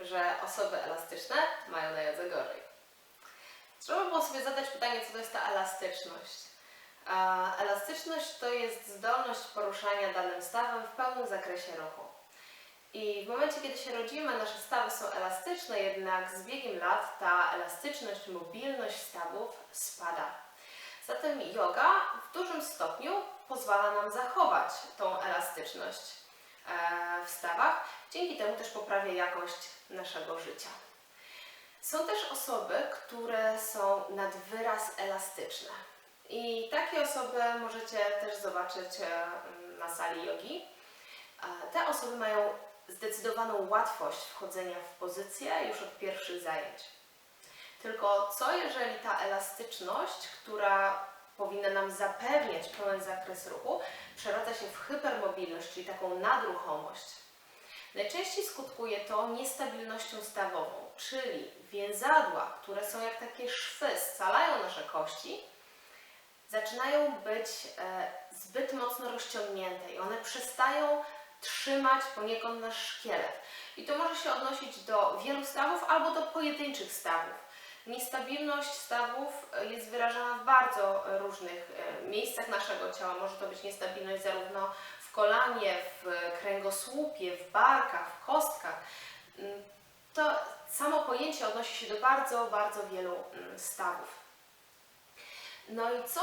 że osoby elastyczne mają na jodze gorzej. Trzeba było sobie zadać pytanie, co to jest ta elastyczność. Elastyczność to jest zdolność poruszania danym stawem w pełnym zakresie ruchu. I w momencie, kiedy się rodzimy, nasze stawy są elastyczne, jednak z biegiem lat ta elastyczność, mobilność stawów spada. Zatem yoga w dużym stopniu pozwala nam zachować tą elastyczność w stawach, dzięki temu też poprawia jakość naszego życia. Są też osoby, które są nad wyraz elastyczne. I takie osoby możecie też zobaczyć e, na sali jogi. E, Te osoby mają zdecydowaną łatwość wchodzenia w pozycję już od pierwszych zajęć. Tylko co jeżeli ta elastyczność, która powinna nam zapewniać pełen zakres ruchu, przeradza się w hypermobilność, czyli taką nadruchomość? Najczęściej skutkuje to niestabilnością stawową, czyli więzadła, które są jak takie szwy, scalają nasze kości, zaczynają być e, zbyt mocno rozciągnięte i one przestają trzymać poniekąd nasz szkielet. I to może się odnosić do wielu stawów albo do pojedynczych stawów. Niestabilność stawów e, jest wyrażana w bardzo e, różnych e, miejscach naszego ciała. Może to być niestabilność zarówno w kolanie, w kręgosłupie, w barkach, w kostkach. Mm, To samo pojęcie odnosi się do bardzo, bardzo wielu mm, stawów. No i co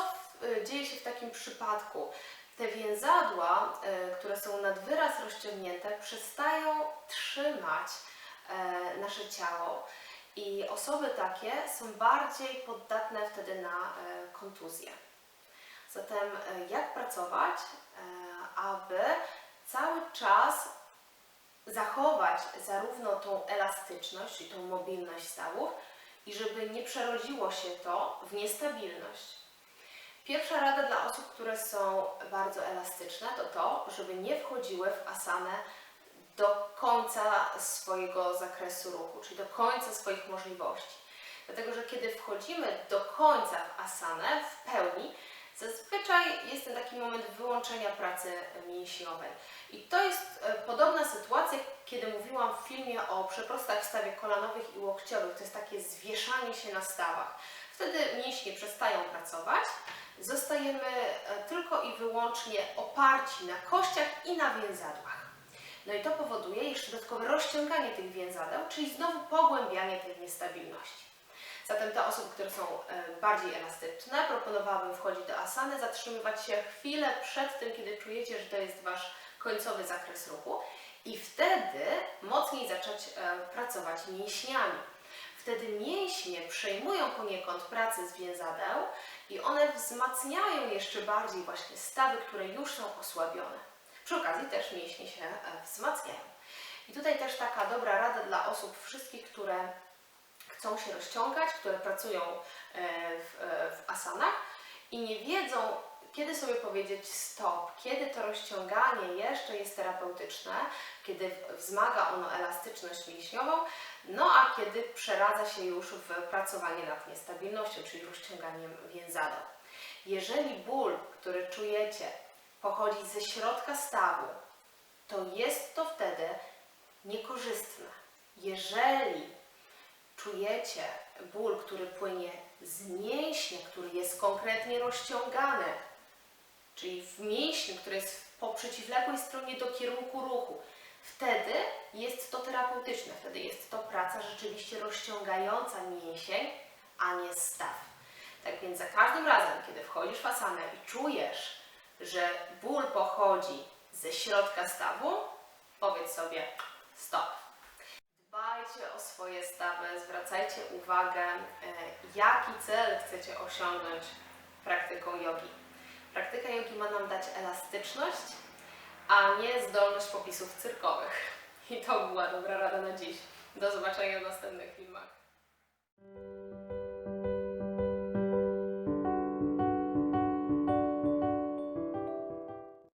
dzieje się w takim przypadku? Te więzadła, które są nad wyraz rozciągnięte, przestają trzymać nasze ciało i osoby takie są bardziej poddatne wtedy na e, kontuzję. Zatem e, jak pracować, e, aby cały czas zachować zarówno tą elastyczność, czyli tą mobilność stawów, i żeby nie przerodziło się to w niestabilność. Pierwsza rada dla osób, które są bardzo elastyczne, to to, żeby nie wchodziły w asanę do końca swojego zakresu ruchu, czyli do końca swoich możliwości. Dlatego, że kiedy wchodzimy do końca w asanę, w pełni, zazwyczaj jest ten taki moment wyłączenia pracy mięśniowej. I to jest e, podobna sytuacja, kiedy mówiłam w filmie o przeprostach w stawie kolanowych i łokciowych. To jest takie zwieszanie się na stawach. Wtedy mięśnie przestają pracować, zostajemy e, tylko i wyłącznie oparci na kościach i na więzadłach. Powoduje jeszcze dodatkowe rozciąganie tych więzadeł, czyli znowu pogłębianie tej niestabilności. Zatem te osoby, które są e, bardziej elastyczne, proponowałabym wchodzić do asany, zatrzymywać się chwilę przed tym, kiedy czujecie, że to jest Wasz końcowy zakres ruchu i wtedy mocniej zacząć e, pracować mięśniami. Wtedy mięśnie przejmują poniekąd pracę z więzadeł i one wzmacniają jeszcze bardziej właśnie stawy, które już są osłabione. Przy okazji też mięśnie się e, wzmacniają. I tutaj też taka dobra rada dla osób wszystkich, które chcą się rozciągać, które pracują e, w, e, w asanach i nie wiedzą, kiedy sobie powiedzieć stop, kiedy to rozciąganie jeszcze jest terapeutyczne, kiedy wzmaga ono elastyczność mięśniową, no a kiedy przeradza się już w pracowanie nad niestabilnością, czyli rozciąganiem więzadeł. Jeżeli ból, który czujecie, pochodzi ze środka stawu, to jest to wtedy niekorzystne. Jeżeli czujecie ból, który płynie z mięśnia, który jest konkretnie rozciągany, czyli w mięśniu, który jest po przeciwległej stronie do kierunku ruchu, wtedy jest to terapeutyczne, wtedy jest to praca rzeczywiście rozciągająca mięsień, a nie staw. Tak więc za każdym razem, kiedy wchodzisz w asanę i czujesz, że ból pochodzi ze środka stawu, powiedz sobie stop. Dbajcie o swoje stawy, zwracajcie uwagę, e, jaki cel chcecie osiągnąć praktyką jogi. Praktyka jogi ma nam dać elastyczność, a nie zdolność popisów cyrkowych. I to była dobra rada na dziś. Do zobaczenia w następnych filmach.